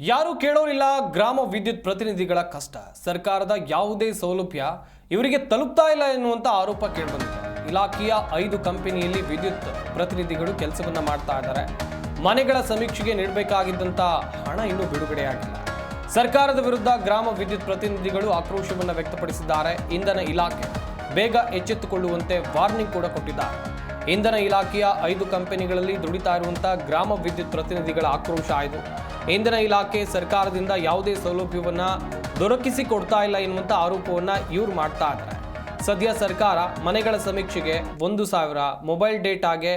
ಯಾರು ಕೇಳೋರಿಲ್ಲ ಗ್ರಾಮ ವಿದ್ಯುತ್ ಪ್ರತಿನಿಧಿಗಳ ಕಷ್ಟ. ಸರ್ಕಾರದ ಯಾವುದೇ ಸೌಲಭ್ಯ ಇವರಿಗೆ ತಲುಪ್ತಾ ಇಲ್ಲ ಎನ್ನುವಂಥ ಆರೋಪ ಕೇಳಿಬಂದಿದೆ. ಇಲಾಖೆಯ ಐದು ಕಂಪನಿಯಲ್ಲಿ ವಿದ್ಯುತ್ ಪ್ರತಿನಿಧಿಗಳು ಕೆಲಸವನ್ನ ಮಾಡ್ತಾ ಇದ್ದಾರೆ. ಮನೆಗಳ ಸಮೀಕ್ಷೆಗೆ ನೀಡಬೇಕಾಗಿದ್ದಂಥ ಹಣ ಇನ್ನೂ ಬಿಡುಗಡೆಯಾಗಿಲ್ಲ. ಸರ್ಕಾರದ ವಿರುದ್ಧ ಗ್ರಾಮ ವಿದ್ಯುತ್ ಪ್ರತಿನಿಧಿಗಳು ಆಕ್ರೋಶವನ್ನು ವ್ಯಕ್ತಪಡಿಸಿದ್ದಾರೆ. ಇಂಧನ ಇಲಾಖೆ ಬೇಗ ಎಚ್ಚೆತ್ತುಕೊಳ್ಳುವಂತೆ ವಾರ್ನಿಂಗ್ ಕೂಡ ಕೊಟ್ಟಿದ್ದಾರೆ. ಇಂಧನ ಇಲಾಖೆಯ ಐದು ಕಂಪನಿಗಳಲ್ಲಿ ದುಡಿತಾ ಇರುವಂತಹ ಗ್ರಾಮ ವಿದ್ಯುತ್ ಪ್ರತಿನಿಧಿಗಳ ಆಕ್ರೋಶ ಆಯಿತು ಇಂಧನ ಇಲಾಖೆ ಸರ್ಕಾರದಿಂದ ಯಾವುದೇ ಸೌಲಭ್ಯವನ್ನ ದೊರಕಿಸಿ ಕೊಡ್ತಾ ಇಲ್ಲ ಎನ್ನುವಂಥ ಆರೋಪವನ್ನ ಇವರು ಮಾಡ್ತಾ ಇದ್ದಾರೆ. ಸದ್ಯ ಸರ್ಕಾರ ಮನೆಗಳ ಸಮೀಕ್ಷೆಗೆ ಒಂದು ಸಾವಿರ, ಮೊಬೈಲ್ ಡೇಟಾಗೆ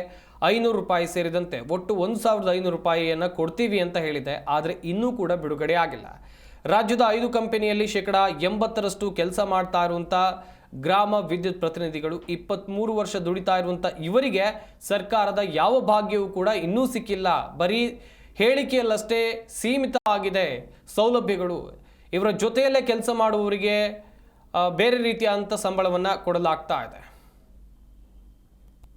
ಐನೂರು ರೂಪಾಯಿ ಸೇರಿದಂತೆ ಒಟ್ಟು ಒಂದು ಸಾವಿರದ ಐನೂರು ರೂಪಾಯಿಯನ್ನು ಕೊಡ್ತೀವಿ ಅಂತ ಹೇಳಿದೆ. ಆದರೆ ಇನ್ನೂ ಕೂಡ ಬಿಡುಗಡೆ ಆಗಿಲ್ಲ. ರಾಜ್ಯದ ಐದು ಕಂಪನಿಯಲ್ಲಿ ಶೇಕಡ ಎಂಬತ್ತರಷ್ಟು ಕೆಲಸ ಮಾಡ್ತಾ ಇರುವಂಥ ಗ್ರಾಮ ವಿದ್ಯುತ್ ಪ್ರತಿನಿಧಿಗಳು ಇಪ್ಪತ್ತ್ಮೂರು ವರ್ಷ ದುಡಿತಾ ಇರುವಂಥ ಇವರಿಗೆ ಸರ್ಕಾರದ ಯಾವ ಭಾಗ್ಯವೂ ಕೂಡ ಇನ್ನೂ ಸಿಕ್ಕಿಲ್ಲ. ಬರೀ ಹೇಳಿಕೆಯಲ್ಲಷ್ಟೇ ಸೀಮಿತ ಆಗಿದೆ ಸೌಲಭ್ಯಗಳು. ಇವರ ಜೊತೆಯಲ್ಲೇ ಕೆಲಸ ಮಾಡುವವರಿಗೆ ಬೇರೆ ರೀತಿಯಾದಂಥ ಸಂಬಳವನ್ನು ಕೊಡಲಾಗ್ತಾ ಇದೆ.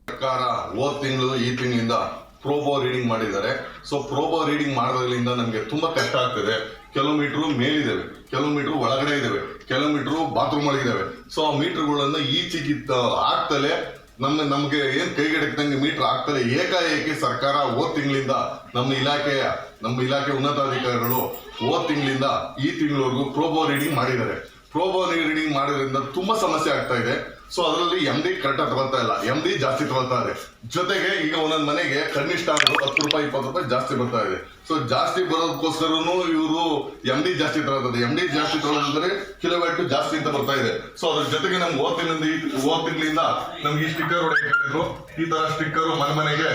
ಸರ್ಕಾರ ಹೋದ ತಿಂಗಳು ಈ ತಿಂಗಳಿಂದ ಪ್ರೋಬೋ ರೀಡಿಂಗ್ ಮಾಡಿದ್ದಾರೆ. ಸೊ ಪ್ರೋಬೋ ರೀಡಿಂಗ್ ಮಾಡೋದ್ರಿಂದ ನಮಗೆ ತುಂಬಾ ಕಷ್ಟ ಆಗ್ತದೆ. ಕೆಲವು ಮೀಟರ್ ಮೇಲಿದ್ದಾವೆ. ಕೆಲವು ಮೀಟರ್ ಒಳಗಡೆ ಇದ್ದಾವೆ. ಕೆಲವು ಮೀಟರ್ ಬಾತ್ರೂಮ್ ಒಳಗಿದ್ದಾವೆ ಸೊ ಆ ಮೀಟರ್ಗಳನ್ನ ಈಚೆಗಿತ್ತ ಆಗ್ತಲೇ ನಮ್ಮ, ನಮಗೆ ಏನು ಕೈಗೆಡಕ್ದಂಗೆ ಮೀಟರ್ ಆಗ್ತಲೇ ಏಕಾಏಕಿ ಸರ್ಕಾರ ಹೋದ ತಿಂಗಳಿಂದ ನಮ್ಮ ಇಲಾಖೆಯ, ನಮ್ಮ ಇಲಾಖೆ ಉನ್ನತಾಧಿಕಾರಿಗಳು ಹೋದ್ ತಿಂಗಳಿಂದ ಈ ತಿಂಗಳವರೆಗೂ ಪ್ರೋಬೋ ರೀಡಿಂಗ್ ಮಾಡಿದ್ದಾರೆ. ಪ್ರೋಬೋ ರೀಡಿಂಗ್ ಮಾಡೋದ್ರಿಂದ ತುಂಬಾ ಸಮಸ್ಯೆ ಆಗ್ತಾ ಇದೆ. ಸೊ ಅದರಲ್ಲಿ ಎಂ ಡಿ ಕರೆಕ್ಟ್ ತಗೊಳ್ತಾ ಇಲ್ಲ. ಎಂ ಡಿ ಜಾಸ್ತಿ ತಗೊಳ್ತಾ ಇದೆ. ಜೊತೆಗೆ ಈಗ ಒಂದೊಂದು ಮನೆಗೆ ಕನಿಷ್ಠ ಅಂದ್ರು ಹತ್ತು ರೂಪಾಯಿ, ಇಪ್ಪತ್ತು ರೂಪಾಯಿ ಜಾಸ್ತಿ ಬರ್ತಾ ಇದೆ. ಸೊ ಜಾಸ್ತಿ ಬರೋದಕ್ಕೋಸ್ಕರನು ಇವರು ಎಂ ಡಿ ಜಾಸ್ತಿ ತಗೊಳ್ತದೆ ಎಂ ಡಿ ಜಾಸ್ತಿ ತಗೊಳ್ಳೋದ್ರೆ ಕಿಲೋವ್ಯಾಟ್ ಜಾಸ್ತಿ ಅಂತ ಬರ್ತಾ ಇದೆ. ಸೊ ಅದ್ರ ಜೊತೆಗೆ ನಮ್ಗೆ ಓದಿನಿಂದ ಓದಿನಿಂದ ನಮ್ಗೆ ಈ ಸ್ಟಿಕ್ಕರ್ ಹೇಳಿದ್ರು. ಈ ತರ ಸ್ಟಿಕ್ಕರ್ ಮನೆ ಮನೆಗೆ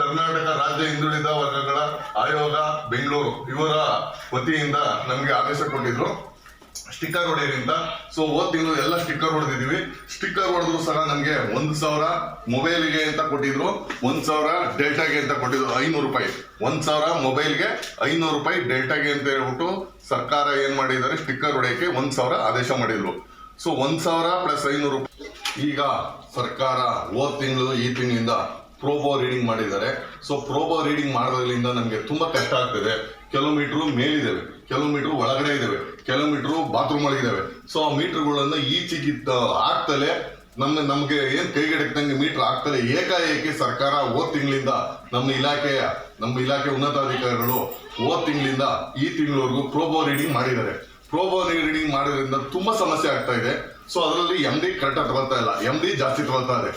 ಕರ್ನಾಟಕ ರಾಜ್ಯ ಹಿಂದುಳಿದ ವರ್ಗಗಳ ಆಯೋಗ, ಬೆಂಗಳೂರು ಇವರ ವತಿಯಿಂದ ನಮಗೆ ಆದೇಶ ಕೊಟ್ಟಿದ್ರು. ಸ್ಟಿಕ್ಕರ್ ಹೊಡೆಯೋದ್ರಿಂದ. ಸೊ ಹೋದ್ ತಿಂಗಳು ಎಲ್ಲ ಸ್ಟಿಕ್ಕರ್ ಹೊಡೆದಿದ್ದೀವಿ ಸ್ಟಿಕ್ಕರ್ ಹೊಡೆದ್ರು ಸಹ ನಮಗೆ ಒಂದು ಸಾವಿರ ಮೊಬೈಲ್ಗೆ ಅಂತ ಕೊಟ್ಟಿದ್ರು. ಒಂದು ಸಾವಿರ ಡೆಲ್ಟಾಗೆ ಅಂತ ಕೊಟ್ಟಿದ್ರು. ಐನೂರು ರೂಪಾಯಿ. ಒಂದು ಸಾವಿರ ಮೊಬೈಲ್ಗೆ ಐನೂರು ರೂಪಾಯಿ ಡೆಲ್ಟಾಗೆ ಅಂತ ಹೇಳ್ಬಿಟ್ಟು ಸರ್ಕಾರ ಏನು ಮಾಡಿದ್ದಾರೆ? ಸ್ಟಿಕ್ಕರ್ ಹೊಡೆಯೋಕ್ಕೆ ಒಂದು ಸಾವಿರ ಆದೇಶ ಮಾಡಿದ್ರು. ಸೊ ಒಂದು ಸಾವಿರ ಪ್ಲಸ್ ಐನೂರು ರೂಪಾಯಿ. ಈಗ ಸರ್ಕಾರ ಹೋದ್ ತಿಂಗಳು ಈ ತಿಂಗಳಿಂದ ಪ್ರೋಬೋ ರೀಡಿಂಗ್ ಮಾಡಿದ್ದಾರೆ. ಸೊ ಪ್ರೋಬೋ ರೀಡಿಂಗ್ ಮಾಡೋದ್ರಿಂದ ನಮಗೆ ತುಂಬಾ ಕಷ್ಟ ಆಗ್ತಿದೆ. ಮೇಲಿದ್ದೇವೆ ಮೇಲಿದ್ದಾವೆ. ಕೆಲವು ಮೀಟರ್ ಒಳಗಡೆ ಇದಾವೆ. ಕೆಲವು ಮೀಟರ್ ಬಾತ್ರೂಮ್ ಒಳಗಿದಾವೆ ಸೊ ಆ ಮೀಟರ್ಗಳನ್ನ ಈಚೆಗಿತ್ತ ಹಾಕ್ತಲೇ ನಮ್ಮ, ನಮ್ಗೆ ಏನ್ ಕೈಗೆಡಕ್ದಂಗೆ ಮೀಟರ್ ಆಗ್ತದೆ ಏಕಾಏಕಿ ಸರ್ಕಾರ ಹೋದ್ ತಿಂಗಳಿಂದ ನಮ್ಮ ಇಲಾಖೆಯ, ನಮ್ಮ ಇಲಾಖೆ ಉನ್ನತಾಧಿಕಾರಿಗಳು ಹೋದ್ ತಿಂಗಳಿಂದ ಈ ತಿಂಗಳವರೆಗೂ ಪ್ರೋಬೋ ರೀಡಿಂಗ್ ಮಾಡಿದ್ದಾರೆ. ಪ್ರೋಬೋ ರೀಡಿಂಗ್ ಮಾಡೋದ್ರಿಂದ ತುಂಬಾ ಸಮಸ್ಯೆ ಆಗ್ತಾ ಇದೆ. ಸೊ ಅದರಲ್ಲಿ ಎಂ ಡಿ ಕರೆಕ್ಟ್ ತಗೊಳ್ತಾ ಇಲ್ಲ. ಎಂ ಡಿ ಜಾಸ್ತಿ ತಗೊಳ್ತಾ ಇದೆ.